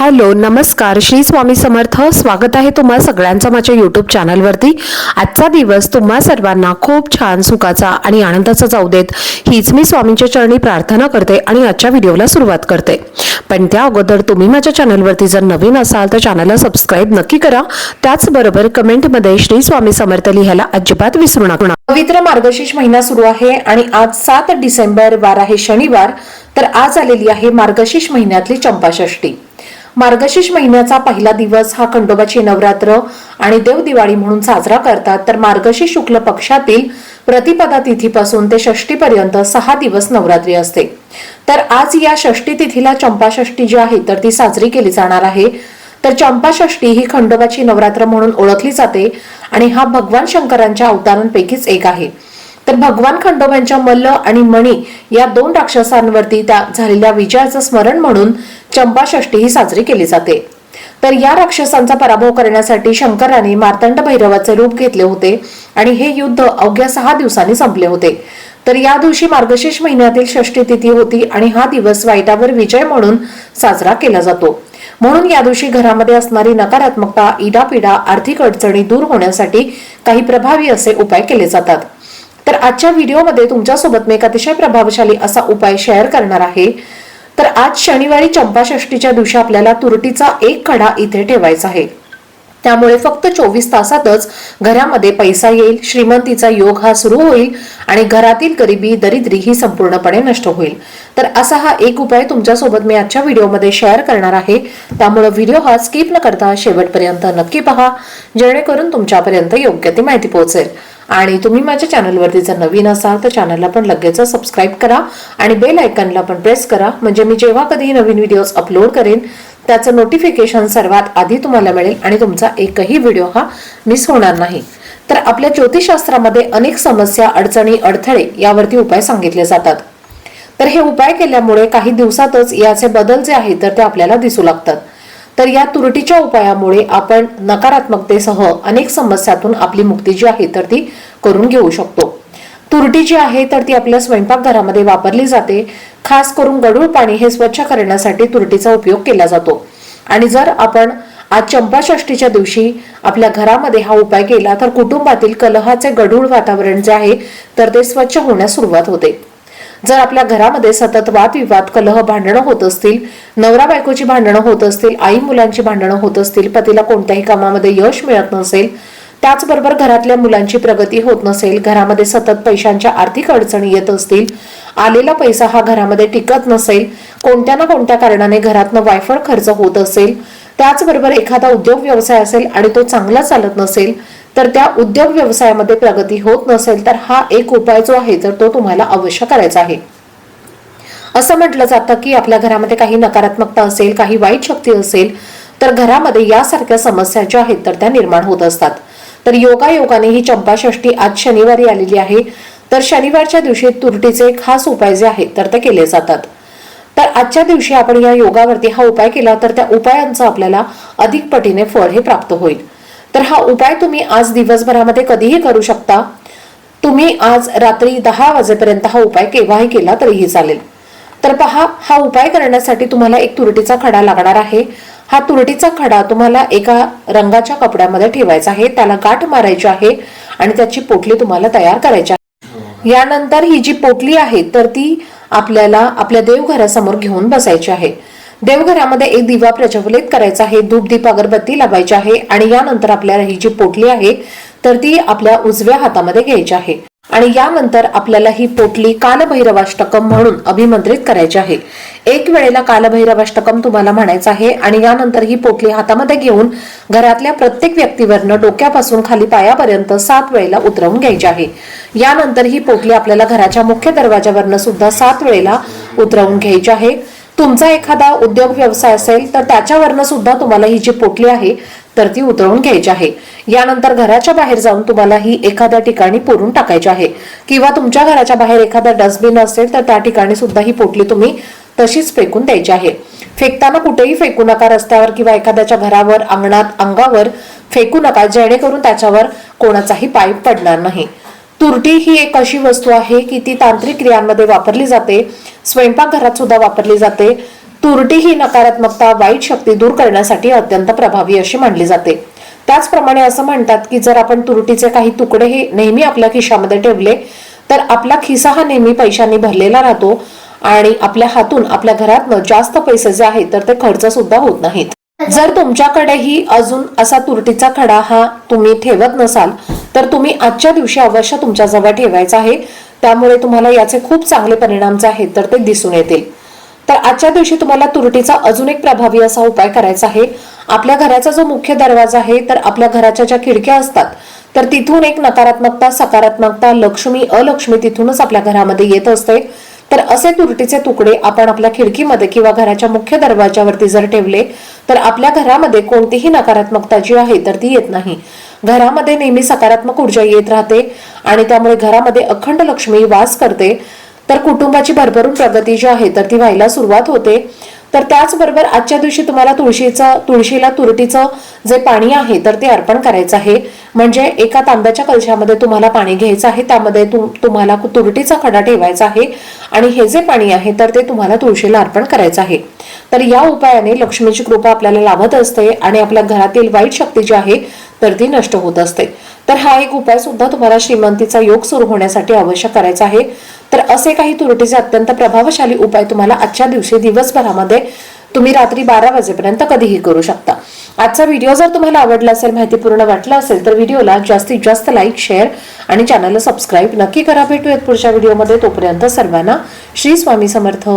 Hello नमस्कार. श्री स्वामी समर्थ. स्वागत आहे तुम्हा सगळ्यांचं माझ्या यूट्यूब चॅनलवरती आजचा दिवस तुम्हा सर्वांना खूप छान सुखाचा आणि आनंदाचा जाऊ देत. हीच मी स्वामींच्या चरणी प्रार्थना करते आणि आजच्या व्हिडिओला सुरुवात करते. पण त्या अगोदर तुम्ही माझ्या चॅनलवरती जर नवीन असाल तर चॅनलला सबस्क्राईब नक्की करा. त्याचबरोबर कमेंटमध्ये श्री स्वामी समर्थ लिहायला अजिबात विसरू नका. पवित्र मार्गशीर्ष महिना सुरू आहे आणि आज सात डिसेंबर वार आहे शनिवार. तर आज आलेली आहे मार्गशीर्ष महिन्यातली चंपाषष्ठी. मार्गशीर्ष महिन्याचा पहिला दिवस हा खंडोबाची नवरात्र आणि देव दिवाळी म्हणून साजरा करतात. तर मार्गशीर्ष शुक्ल पक्षातील प्रतिपदा तिथीपासून ते षष्टीपर्यंत सहा दिवस नवरात्री असते. तर आज या षष्टी तिथीला चंपाषष्ठी जी आहे तर ती साजरी केली जाणार आहे. तर चंपाषष्ठी ही खंडोबाची नवरात्र म्हणून ओळखली जाते आणि हा भगवान शंकरांच्या अवतारांपैकीच एक आहे. तर भगवान खंडोबांच्या मल्ल आणि मणी या दोन राक्षसांवरती त्या झालेल्या विजयाचं स्मरण म्हणून चंपाषष्ठी ही साजरी केली जाते. तर या राक्षसांचा पराभव करण्यासाठी शंकराने मार्तंड भैरवाचे रूप घेतले होते आणि हे युद्ध अवघ्या सहा दिवसांनी संपले होते. तर या दिवशी मार्गशीर्ष महिन्यातील षष्टी तिथी होती आणि हा दिवस वाईटावर विजय म्हणून साजरा केला जातो. म्हणून या दिवशी घरामध्ये असणारी नकारात्मकता इडापिडा आर्थिक अडचणी दूर होण्यासाठी काही प्रभावी असे उपाय केले जातात. तर आजच्या व्हिडिओमध्ये तुमच्यासोबत मी एक अतिशय प्रभावशाली असा उपाय शेअर करणार आहे. तर आज शनिवारी चंपाषष्टीच्या दिवशी आपल्याला तुरटीचा एक खडा इथे ठेवायचा आहे. त्यामुळे फक्त चोवीस तासातच घरामध्ये पैसा येईल श्रीमंतीचा योग हा सुरू होईल आणि घरातील गरिबी दरिद्री ही संपूर्णपणे नष्ट होईल. तर असा हा एक उपाय तुमच्यासोबत मी आजच्या व्हिडिओमध्ये शेअर करणार आहे. त्यामुळे व्हिडिओ हा स्किप न करता शेवटपर्यंत नक्की पहा जेणेकरून तुमच्यापर्यंत योग्य ती माहिती पोहोचेल. आणि तुम्ही माझ्या चॅनलवरती जर नवीन असाल तर चॅनलला पण लगेच सबस्क्राईब करा आणि बेल आयकनला पण प्रेस करा. म्हणजे मी जेव्हा कधी नवीन व्हिडिओज अपलोड करेन त्याचं नोटिफिकेशन सर्वात आधी तुम्हाला मिळेल आणि तुमचा एकही व्हिडिओ हा मिस होणार नाही. तर आपल्या ज्योतिषशास्त्रामध्ये अनेक समस्या अडचणी अडथळे यावरती उपाय सांगितले जातात. तर हे उपाय केल्यामुळे काही दिवसातच याचे बदल जे आहेत तर ते आपल्याला दिसू लागतात. तर या तुरटीच्या उपायामुळे आपण नकारात्मकतेसह अनेक समस्यातून आपली मुक्ती जी आहे तर ती करून घेऊ शकतो. तुरटी जी आहे तर ती आपल्या स्वयंपाकघरामध्ये वापरली जाते. खास करून गढूळ पाणी हे स्वच्छ करण्यासाठी तुरटीचा उपयोग केला जातो. आणि जर आपण आज चंपाषष्टीच्या दिवशी आपल्या घरामध्ये हा उपाय केला तर कुटुंबातील कलहाचे गढूळ वातावरण जे आहे तर ते स्वच्छ होण्यास सुरुवात होते. जर आपल्या घरामध्ये सतत वादविवाद कलह भांडणं होत असतील नवरा बायकोची भांडणं होत असतील आई मुलांची भांडणं होत असतील पतीला कोणत्याही कामामध्ये यश मिळत नसेल त्याचबरोबर घरातल्या मुलांची प्रगती होत नसेल घरामध्ये सतत पैशांच्या आर्थिक अडचणी येत असतील आलेला पैसा हा घरामध्ये टिकत नसेल कोणत्या ना कोणत्या कारणाने घरातनं वायफळ खर्च होत असेल त्याचबरोबर एखादा उद्योग व्यवसाय असेल आणि तो चांगला चालत नसेल तर त्या उद्योग व्यवसायामध्ये प्रगती होत नसेल तर हा एक उपाय जो आहे तर तो तुम्हाला अवश्य करायचा आहे. असं म्हटलं जातं की आपल्या घरामध्ये काही नकारात्मकता असेल काही वाईट शक्ती असेल तर घरामध्ये यासारख्या समस्या ज्या आहेत तर त्या निर्माण होत असतात. तर योगा योगाने ही चंपाषष्ठी आज शनिवारी आलेली आहे. तर शनिवारच्या दिवशी तुरटीचे खास उपाय जे आहेत तर ते केले जातात. तर आजच्या दिवशी आपण या योगावरती हा उपाय केला तर त्या उपायांचा आपल्याला अधिक पटीने फळ हे प्राप्त होईल. तर हा उपाय तुम्ही आज दिवसभरामध्ये कधीही करू शकता. तुम्ही आज रात्री दहा वाजेपर्यंत हा उपाय केव्हाही केला तरीही चालेल. तर पहा हा उपाय करण्यासाठी तुम्हाला एक तुरटीचा खडा लागणार आहे. हा तुरटीचा खडा तुम्हाला एका रंगाच्या कपड्यामध्ये ठेवायचा आहे. त्याला गाठ मारायची आहे आणि त्याची पोटली तुम्हाला तयार करायची आहे. यानंतर ही जी पोटली आहे तर ती आपल्याला आपल्या देवघरासमोर घेऊन बसायची आहे. देवघरामध्ये एक दिवा प्रज्वलित करायचा आहे. धूप दीप अगरबत्ती लावायची आहे आणि यानंतर आपल्याला ही जी पोटली आहे तर ती आपल्या उजव्या हातामध्ये घ्यायची आहे. आणि यानंतर आपल्याला ही पोटली कालभैरवाष्टकम म्हणून अभिमंत्रित करायची आहे. एक वेळेला कालभैरवाष्टकम तुम्हाला म्हणायचं आहे आणि यानंतर ही पोटली हातामध्ये घेऊन घरातल्या प्रत्येक व्यक्तीवरनं डोक्यापासून खाली पायापर्यंत सात वेळेला उतरवून घ्यायची आहे. यानंतर ही पोटली आपल्याला घराच्या मुख्य दरवाजावरनं सुद्धा सात वेळेला उतरवून घ्यायची आहे. तुमचा एखादा उद्योग व्यवसाय असेल तर त्याच्यावरनं सुद्धा तुम्हाला ही जी पोटली आहे तर ती उतरवून घ्यायची आहे. यानंतर घराच्या बाहेर जाऊन तुम्हाला ही एखाद्या ठिकाणी पुरून टाकायची आहे. किंवा तुमच्या घराच्या बाहेर एखादा डस्टबिन असेल तर त्या ठिकाणी सुद्धा ही पोटली तुम्ही तशीच फेकून द्यायची आहे. फेकताना कुठेही फेकू नका रस्त्यावर किंवा एखाद्याच्या घरावर अंगणात अंगावर फेकू नका जेणेकरून त्याच्यावर कोणाचाही पाईप पडणार नाही. तुरटी ही एक अशी वस्तू आहे की ती तांत्रिक क्रियांमध्ये वापरली जाते स्वयंपाकघरात सुद्धा वापरली जाते. तुरटी ही नकारात्मकता वाईट शक्ती दूर करण्यासाठी अत्यंत प्रभावी अशी मानली जाते. त्याचप्रमाणे असं म्हणतात की जर आपण तुरटीचे काही तुकडे हे नेहमी आपल्या खिशामध्ये ठेवले तर आपला खिसा हा नेहमी पैशांनी भरलेला राहतो आणि आपल्या हातून आपल्या घरातनं जास्त पैसे जे आहेत तर ते खर्च सुद्धा होत नाहीत. जर तुमच्याकडेही अजून असा तुरटीचा खडा हा तुम्ही ठेवत नसाल तर तुम्ही आजच्या दिवशी अवश्य तुमच्याजवळ ठेवायचा आहे. त्यामुळे तुम्हाला याचे खूप चांगले परिणाम जे आहेत तर ते दिसून येतील. तर आजच्या दिवशी तुम्हाला तुरटीचा अजून एक प्रभावी असा उपाय करायचा आहे. आपल्या घराचा जो मुख्य दरवाजा आहे तर आपल्या घराच्या ज्या खिडक्या असतात तर तिथून एक नकारात्मकता सकारात्मकता लक्ष्मी अलक्ष्मी तिथूनच आपल्या घरामध्ये येत असते. तर असे तुरटीचे तुकडे आपण आपल्या खिडकीमध्ये किंवा घराच्या मुख्य दरवाजावरती जर ठेवले तर आपल्या घरामध्ये कोणतीही नकारात्मकता जी आहे तर ती येत नाही. घरामध्ये नेहमी सकारात्मक ऊर्जा येत राहते आणि त्यामुळे घरामध्ये अखंड लक्ष्मी वास करते. तर कुटुंबाची भरभरून प्रगती जी आहे तर ती व्हायला सुरुवात होते. तर त्याचबरोबर आजच्या दिवशी तुम्हाला तुळशीचं तुळशीला तुरटीचं जे पाणी आहे तर ते अर्पण करायचं आहे. म्हणजे एका तांब्याच्या कलशामध्ये तुम्हाला पाणी घ्यायचं आहे त्यामध्ये तुम्हाला तुरटीचा खडा ठेवायचा आहे आणि हे जे पाणी आहे तर ते तुम्हाला तुळशीला अर्पण करायचं आहे. तर या उपायाने लक्ष्मीची कृपा आपल्याला लाभत असते आणि आपल्या घरातील वाईट शक्ती जी आहे तर ती नष्ट होत असते. तर हा एक उपाय सुद्धा तुम्हाला श्रीमंतीचा योग सुरू होण्यासाठी आवश्यक करायचा आहे. तर असे काही तुरटीचे अत्यंत प्रभावशाली उपाय तुम्हाला आजच्या दिवशी दिवसभरामध्ये तुम्ही रात्री बारा वाजेपर्यंत कधीही करू शकता. आजचा व्हिडिओ जर तुम्हाला आवडला असेल माहितीपूर्ण वाटला असेल तर व्हिडिओला जास्तीत जास्त लाईक शेअर आणि चॅनलला सबस्क्राईब नक्की करा. भेटूयात पुढच्या व्हिडिओमध्ये. तोपर्यंत सर्वांना श्री स्वामी समर्थ.